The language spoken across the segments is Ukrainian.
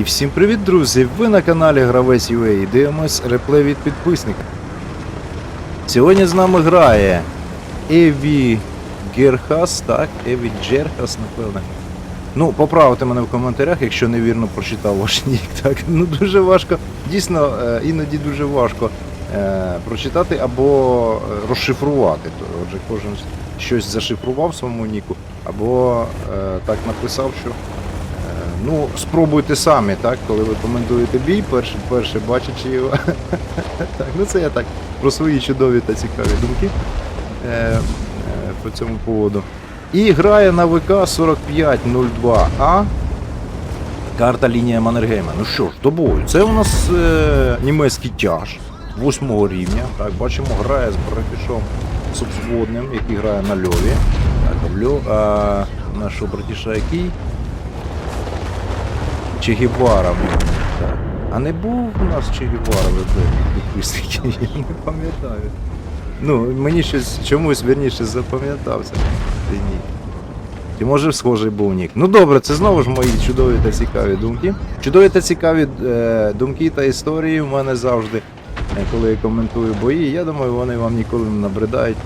І всім привіт, друзі! Ви на каналі Гравець UA і дивимось реплей від підписника. Сьогодні з нами грає Еві Герхас, так, Еві Джерхас, напевне. Ну, поправте мене в коментарях, якщо невірно прочитав ваш нік. Так, ну дуже важко, дійсно, е, іноді дуже важко е, прочитати або е, розшифрувати. Отже, кожен щось зашифрував своєму ніку, або е, так написав, що. Ну, спробуйте самі, так, коли ви коментуєте бій, перше, перше бачачи його. так, ну це я так про свої чудові та цікаві думки е, е, по цьому поводу. І грає на ВК 4502А. Карта лінія Маннергейма. Ну що ж, до бою. Це у нас е, німецький тяж 8 рівня. Так, бачимо, грає з братішом субзводним, який грає на льові. Так, льо, а нашого братіша який? Че Гевара. А не був у нас Че Гевара я не пам'ятаю. Ну, мені щось чомусь верніше запам'ятався. Ти ні. Чи може схожий був нік? Ну добре, це знову ж мої чудові та цікаві думки. Чудові та цікаві е, думки та історії в мене завжди, е, коли я коментую бої. Я думаю, вони вам ніколи не набридають.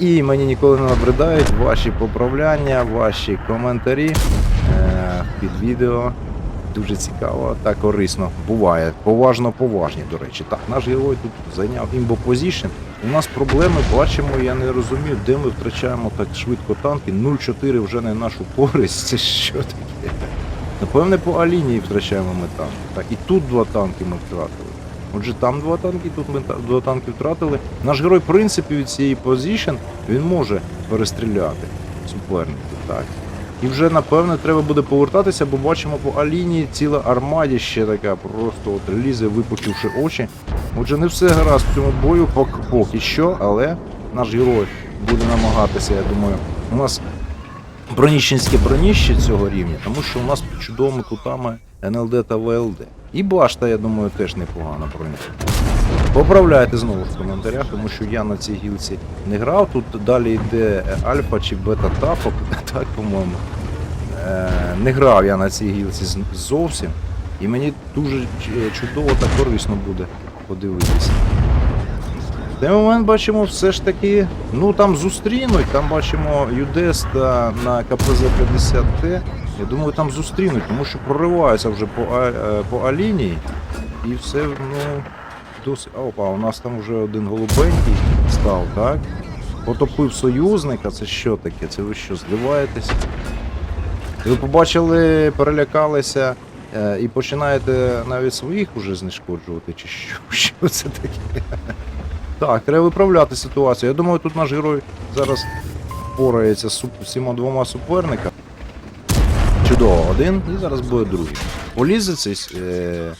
І мені ніколи не набридають ваші поправляння, ваші коментарі е, під відео. Дуже цікаво та корисно. Буває. Поважно поважні, до речі. Так, наш герой тут зайняв імбо позішн. У нас проблеми, бачимо, я не розумію, де ми втрачаємо так швидко танки. 0,4 вже не нашу користь. Це що таке? Напевне, по А-лінії втрачаємо ми танки. Так, і тут два танки ми втратили. Отже, там два танки, тут ми два танки втратили. Наш герой, в принципі, від цієї позішн він може перестріляти суперників. Так. І вже напевне треба буде повертатися, бо бачимо по А-лінії ціла армаді ще така, просто от лізе, випучивши очі. Отже, не все гаразд в цьому бою, поки, що, але наш герой буде намагатися, я думаю. У нас броніщенське броніще цього рівня, тому що у нас під чудовими кутами НЛД та ВЛД. І башта, я думаю, теж непогана броня. Поправляйте знову в коментарях, тому що я на цій гілці не грав. Тут далі йде альфа чи бета тафок, так, по-моєму. Е, не грав я на цій гілці зовсім. І мені дуже чудово та корисно буде подивитися. В той момент бачимо все ж таки, ну там зустрінуть, там бачимо ЮДЕС на КПЗ-50Т. Я думаю, там зустрінуть, тому що прориваються вже по, А- е, по А-лінії. І все, ну, досить. Опа, у нас там вже один голубенький став, так? Потопив союзника, це що таке? Це ви що, зливаєтесь? Ви побачили, перелякалися е, і починаєте навіть своїх уже знешкоджувати, чи що? Що це таке? Так, треба виправляти ситуацію. Я думаю, тут наш герой зараз впорається з всіма двома суперниками. Чудово, один, і зараз буде другий. Полізе е,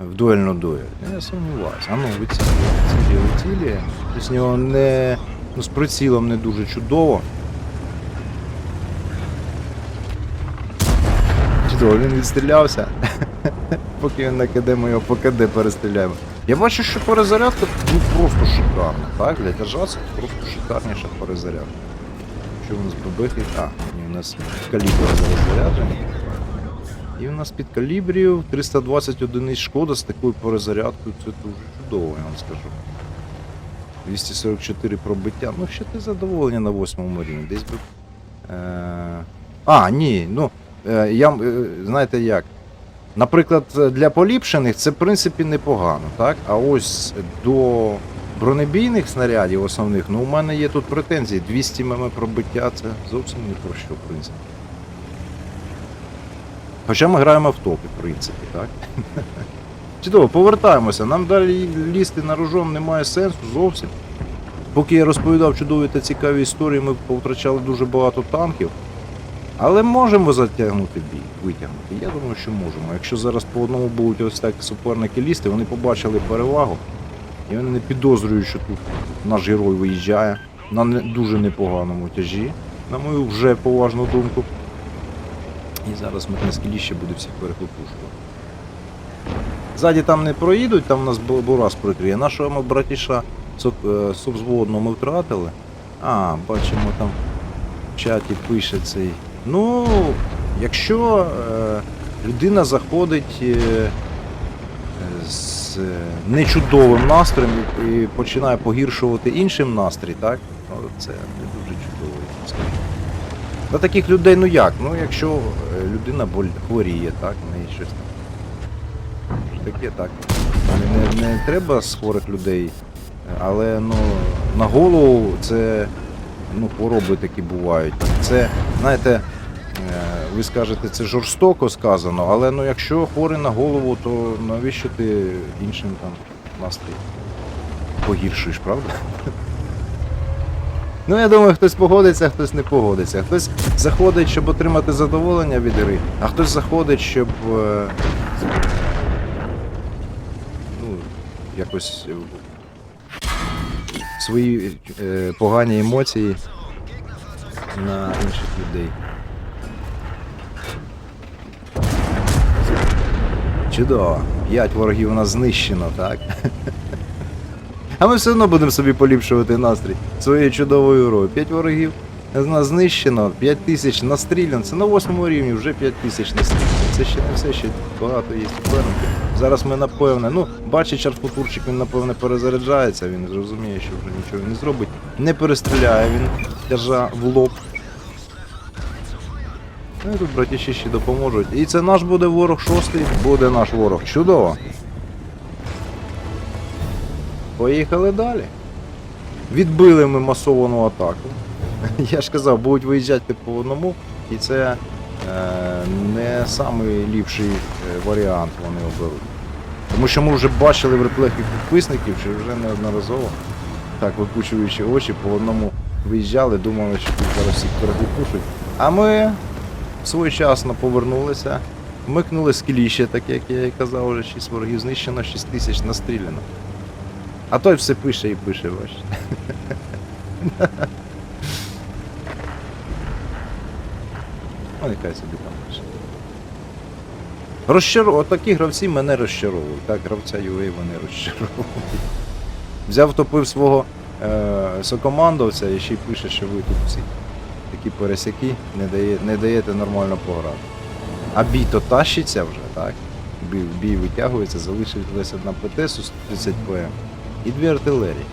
в дуельну дуель. Я сумніваюся. А ну, вицілює, вицілює. Тобто з нього не. Ну, з прицілом не дуже чудово. Чудово, він відстрілявся. Поки він на КД ми його по КД перестріляємо. Я бачу, що перезарядка ну, просто шикарна. Так, для тяжа просто шикарніша перезарядка. Що у нас бабихи? А, ні, у нас калібри зараз заряджені. І у нас під калібрів 320 одиниць шкода з такою перезарядкою. Це дуже чудово, я вам скажу. 244 пробиття. Ну, ще ти задоволення на восьмому рівні. Десь би. Е... А, ні, ну. Е, я, е, знаєте як? Наприклад, для поліпшених це в принципі непогано, так? А ось до бронебійних снарядів основних, ну у мене є тут претензії. 200 мм пробиття це зовсім не про що, в принципі. Хоча ми граємо в топі, в принципі, так? Чудово, повертаємося. Нам далі лізти на ружом немає сенсу зовсім. Поки я розповідав чудові та цікаві історії, ми повтрачали дуже багато танків. Але можемо затягнути бій, витягнути. Я думаю, що можемо. Якщо зараз по одному будуть ось так суперники лізти, вони побачили перевагу. І вони не підозрюють, що тут наш герой виїжджає на дуже непоганому тяжі, на мою вже поважну думку. І зараз ми на скеліще буде всіх перехлопушувати. Ззаді там не проїдуть, там у нас бу- бурас прикриє. Нашого братіша е, субзводного ми втратили. А, бачимо там в чаті пише цей. Ну, якщо е, людина заходить е, з е, нечудовим настроєм і починає погіршувати іншим настрій, так? Ну, це не дуже чудово. На таких людей, ну як? Ну, якщо е, людина хворіє, так, в неї щось там. Таке так. Не, не, не треба з хворих людей, але ну, на голову це ну, хвороби такі бувають. Це, знаєте, е, ви скажете, це жорстоко сказано, але ну, якщо хворий на голову, то навіщо ти іншим там настрій погіршуєш, правда? Ну, я думаю, хтось погодиться, хтось не погодиться. Хтось заходить, щоб отримати задоволення від гри, а хтось заходить, щоб е, ну, якось е, свої е, погані емоції на інших людей. Чудово. П'ять ворогів у нас знищено, так? А ми все одно будемо собі поліпшувати настрій своєю чудовою грою. П'ять ворогів знищено, 5 тисяч настріляно. Це на восьмому рівні вже 5 тисяч настріляно. Це ще не все, ще багато є суперників. Зараз ми напевне, ну, бачить чарфутурчик, він напевне перезаряджається, він зрозуміє, що вже нічого не зробить. Не перестріляє він тяжа в лоб. Ну і тут братіші ще допоможуть. І це наш буде ворог шостий, буде наш ворог. Чудово. Поїхали далі. Відбили ми масовану атаку. Я ж казав, будуть виїжджати по одному, і це е, не самий ліпший е, варіант вони оберуть. Тому що ми вже бачили в реплеях підписників, що вже неодноразово, так випучуючи очі, по одному виїжджали, думали, що тут зараз всіх переглупушуть. А ми своєчасно повернулися, вмикнули скіліще, так як я і казав, вже 6 ворогів знищено, 6 тисяч настріляно. А той все пише і пише, бачите. Ну, нехай собі там пише. Розчаров... От такі гравці мене розчаровують. Так, гравця UA вони розчаровують. Взяв, топив свого е... сокомандовця і ще й пише, що ви тут всі такі пересяки, не, дає... не даєте нормально пограти. А бій то тащиться вже, так? Бій, бій витягується, залишилась одна ПТ 130 ПМ і дві артилерії.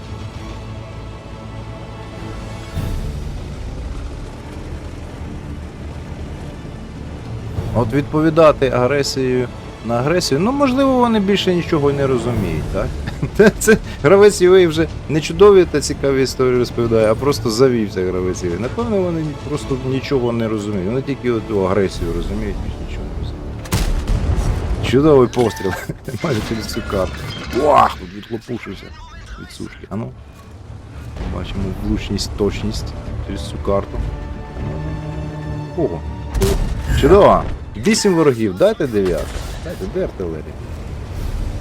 От відповідати агресією на агресію, ну можливо, вони більше нічого не розуміють, так? Це гравець UA вже не чудові та цікаві історії розповідає, а просто завівся гравець UA. Напевно, вони просто нічого не розуміють. Вони тільки от агресію розуміють, більше нічого не розуміють. Чудовий постріл. Майже через цю карту. Вах! Тут відхлопушився від сушки. А ну. Бачимо влучність, точність через цю карту. Ого. Чудово. Вісім ворогів, дайте дев'яту. Дайте, де артилерія?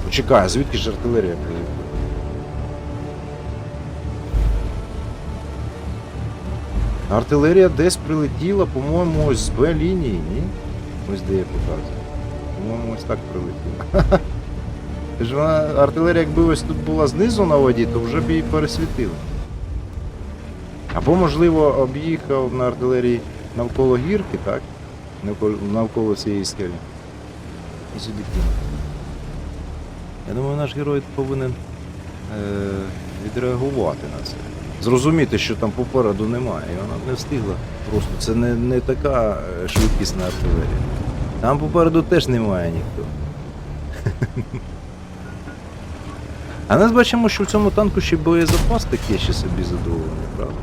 Почекай, звідки ж артилерія прилетіла? Артилерія десь прилетіла, по-моєму, ось з Б-лінії, ні? Ось де я показую. По-моєму, ось так прилетіла. Ж вона, артилерія, якби ось тут була знизу на воді, то вже б її пересвітили. Або, можливо, об'їхав на артилерії навколо гірки, так? Навколо, навколо цієї скелі. І сюди кинув. Я думаю, наш герой повинен е, відреагувати на це. Зрозуміти, що там попереду немає, і вона не встигла. Просто це не, не така е, швидкісна артилерія. Там попереду теж немає ніхто. А нас бачимо, що в цьому танку ще боєзапас такий ще собі задоволений, правда?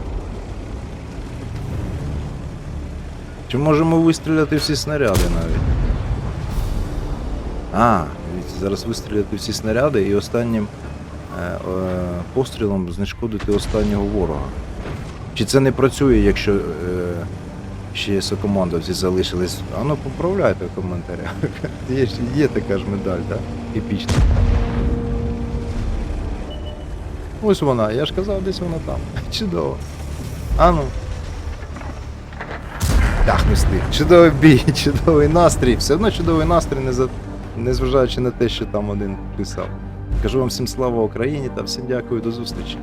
Чи можемо вистріляти всі снаряди навіть? А, зараз вистріляти всі снаряди і останнім е, е, пострілом знешкодити останнього ворога. Чи це не працює, якщо е, ще сокомандовці залишились? А ну поправляйте в коментарях. Є, є така ж медаль, так? Епічна. Ось вона, я ж казав, десь вона там. Чудово. Ану. ну. Так, не стиг. Чудовий бій, чудовий настрій. Все одно чудовий настрій, не за... незважаючи на те, що там один писав. Кажу вам всім слава Україні та всім дякую, до зустрічі.